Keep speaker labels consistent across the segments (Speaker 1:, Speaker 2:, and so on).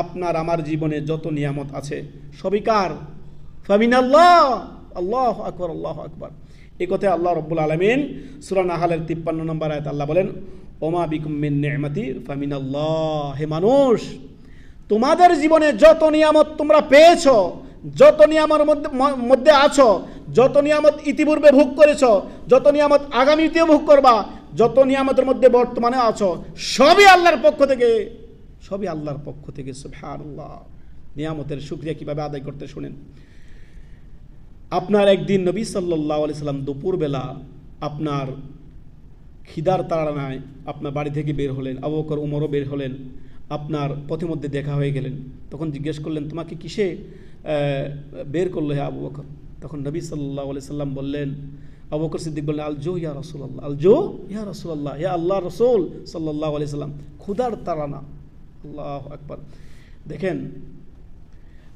Speaker 1: আপনার, আমার জীবনে যত নিয়ামত আছে, সবই কার? ফামিন আল্লাহ। আল্লাহ আকবর আল্লাহ আকবর। এই কথায় আল্লাহ রব্বুল আলমিন সুরান আহালের তিপ্পান্ন নম্বর আয়ত আল্লাহ বলেন, ওমা বিকুম মিন নেমাতি ফামিন আল্লাহ। হে মানুষ, তোমাদের জীবনে যত নিয়ামত তোমরা পেয়েছ, যত নিয়ামর মধ্যে মধ্যে আছো, যত নিয়ামত ইতিপূর্বে ভোগ করেছ, যত নিয়ামত আগামীতেও ভোগ করবা, যত নিয়ামতের মধ্যে বর্তমানে আছো, সবই আল্লাহর পক্ষ থেকে সবই আল্লাহর পক্ষ থেকে, সুবহানাল্লাহ। নিয়ামতের শুক্রিয়া কীভাবে আদায় করতে শুনেন? আপনার একদিন নবী সাল্লাহ আলি সাল্লাম দুপুরবেলা আপনার খিদার তাড়ানায় আপনার বাড়ি থেকে বের হলেন, আবু বকর, উমরও বের হলেন, আপনার পথে মধ্যে দেখা হয়ে গেলেন। তখন জিজ্ঞেস করলেন, তোমাকে কিসে বের করল হে আবু বকর? তখন নবী সাল্লাহ আলি সাল্লাম বললেন, আবু বকর সিদ্দিক বললেন, আল জো ইয়া রসুল্লাহ আল জো ইয়া রসুল্লাহ ইয়া আল্লাহ রসুল সাল্লাহ আলি সাল্লাম ক্ষুদার তাড়ানা। আল্লাহ আকবর। দেখেন,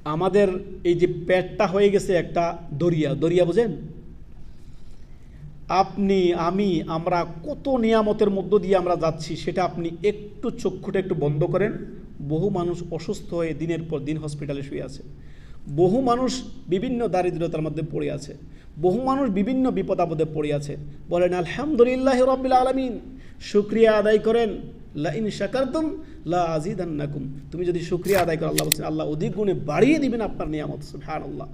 Speaker 1: আমাদের এই যে পেটটা হয়ে গেছে একটা দরিয়া। দরিয়া বোঝেন? আপনি, আমি, আমরা কত নিয়ামতের মধ্য দিয়ে আমরা যাচ্ছি, সেটা আপনি একটু চক্ষুটা একটু বন্ধ করেন। বহু মানুষ অসুস্থ হয়ে দিনের পর দিন হসপিটালে শুয়ে আছে। বহু মানুষ বিভিন্ন দারিদ্রতার মধ্যে পড়ে আছে। বহু মানুষ বিভিন্ন বিপদ আপদে পড়ে আছে। বলেন, আলহামদুলিল্লাহ রবিল আলমিন। শুক্রিয়া আদায় করেন। লা ইন শাকারতুম লা আজিদান্নাকুম তুমি যদি শুক্রিয়া আদায় করো, আল্লাহ বলছেন, আল্লাহ অধিক গুণে বাড়িয়ে দিবেন আপনার নিয়ামত, সুবহানাল্লাহ।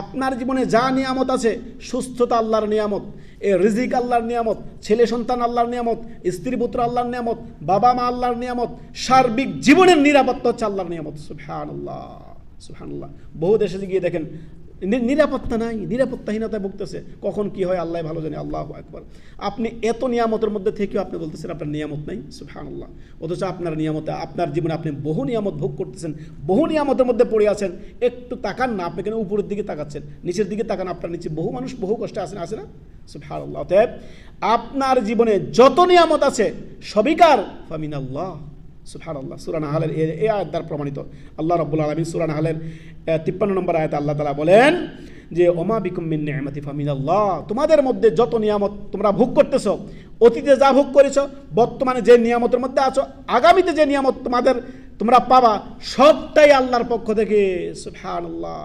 Speaker 1: আপনার জীবনে যা নিয়ামত আছে, সুস্থতা আল্লাহর নিয়ামত, এ রিজিক আল্লাহর নিয়ামত, ছেলে সন্তান আল্লাহর নিয়ামত, স্ত্রী পুত্র আল্লাহর নিয়ামত, বাবা মা আল্লাহর নিয়ামত, সার্বিক জীবনের নিরাপত্তা হচ্ছে আল্লাহর নিয়ামত, সুবহানাল্লাহ সুবহানাল্লাহ। বহু দেশে গিয়ে দেখেন নিরাপত্তা নাই, নিরাপত্তাহীনতায় ভুগতেছে। কখন কি হয়, আল্লাহ ভালো জানে, আল্লাহ একবার আপনি এত নিয়ামতের মধ্যে থেকেও আপনি বলতেছেন, আপনার নিয়ামত নাই? সুবহানাল্লাহ। অথচ আপনার নিয়ামতে, আপনার জীবনে আপনি বহু নিয়ামত ভোগ করতেছেন, বহু নিয়ামতের মধ্যে পড়ে আছেন। একটু তাকান না, আপনি কেন উপরের দিকে তাকাচ্ছেন? নিচের দিকে তাকান, আপনার নিচে বহু মানুষ বহু কষ্টে আছেন আছে না? সুবহানাল্লাহ। অতএব, আপনার জীবনে যত নিয়ামত আছে সবিকার ফামিন সুফান আল্লাহ সুরান আহালের এই আয়াত দ্বারা প্রমাণিত। আল্লাহ রব্বুল আলমী সুরান আহালের তিপ্পান্ন নম্বর আয়াত আল্লাহ তালা বলেন যে, ওমা বিকুম মিন নিয়ামতি ফামিন আল্লাহ তোমাদের মধ্যে যত নিয়ামত তোমরা ভোগ করতেছো, অতীতে যা ভোগ করেছ, বর্তমানে যে নিয়ামতের মধ্যে আছো, আগামীতে যে নিয়ামত তোমাদের তোমরা পাবা, সবটাই আল্লাহর পক্ষ থেকে সুফান আল্লাহ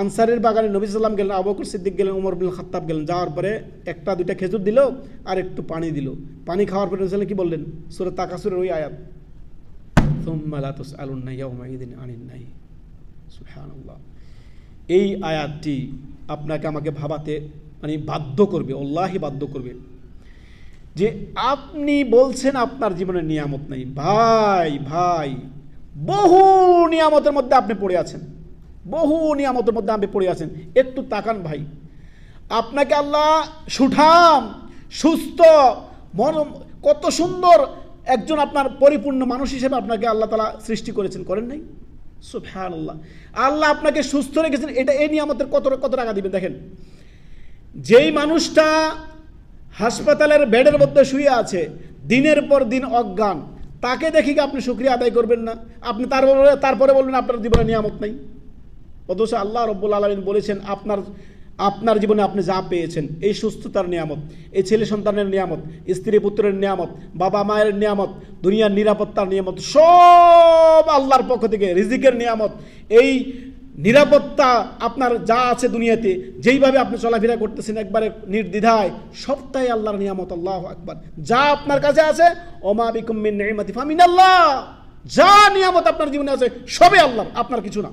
Speaker 1: আনসারের বাগানে নবী সাল্লাম গেলেন, আবু বকর সিদ্দিক গেলেন, উমর বিন খাত্তাব গেলেন। যাওয়ার পরে একটা, দুইটা খেজুর দিল আর একটু পানি দিল। পানি খাওয়ার পরে নবী কি বললেন? সুরে তাকাসুরের ওই আয়াত, সুম্মা লা তুসআলুন্না ইয়াওমাইদিন আনিন নাহি। সুবহানাল্লাহ। এই আয়াতটি আপনাকে আমাকে ভাবাতে মানে বাধ্য করবে আল্লাহি বাধ্য করবে যে আপনি বলছেন আপনার জীবনে নিয়ামত নাই। ভাই ভাই, বহু নিয়ামতের মধ্যে আপনি পড়ে আছেন। বহু নিয়ামতের মধ্যে আপনি পড়ে আছেন। একটু তাকান ভাই। আপনাকে আল্লাহ সুঠাম, সুস্থ, মন কত সুন্দর একজন আপনার পরিপূর্ণ মানুষ হিসেবে আপনাকে আল্লাহ তালা সৃষ্টি করেছেন। করেন নাই? সুফহান আল্লাহ আল্লাহ আপনাকে সুস্থ রেখেছেন। এটা এই নিয়ামতের কত কত টাকা দিবেন? দেখেন। যেই মানুষটা হাসপাতালের বেডের মধ্যে শুয়ে আছে, দিনের পর দিন অজ্ঞান, তাকে দেখি কি আপনি শুক্রিয়া আদায় করবেন না? আপনি তারপরে তারপরে বলবেন, আপনার জীবনে নিয়ামত নাই। অথচ আল্লাহ রব্বুল আলমিন বলেছেন, আপনার আপনার জীবনে আপনি যা পেয়েছেন, এই সুস্থতার নিয়ামত, এই ছেলে সন্তানের নিয়ামত, স্ত্রী পুত্রের নিয়ামত, বাবা মায়ের নিয়ামত, দুনিয়ার নিরাপত্তার নিয়ামত, সব আল্লাহর পক্ষ থেকে রিজিকের নিয়ামত, এই নিরাপত্তা আপনার যা আছে দুনিয়াতে, যেইভাবে আপনি চলাফেরা করতেছেন একবারে নির্দ্বিধায়, সবটাই আল্লাহর নিয়ামত, আল্লাহ আকবার। যা আপনার কাছে আছে, ওমা বিকুম মিন ফামিন আল্লাহ যা নিয়ামত আপনার জীবনে আছে, সবই আল্লাহ আপনার কিছু না।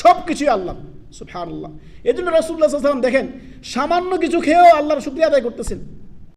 Speaker 1: সব কিছুই আল্লাহ সুফহান আল্লাহ এই জন্য রসুল্লাহ দেখেন, সামান্য কিছু খেয়েও আল্লাহর শুক্রিয়া আদায় করতেছেন।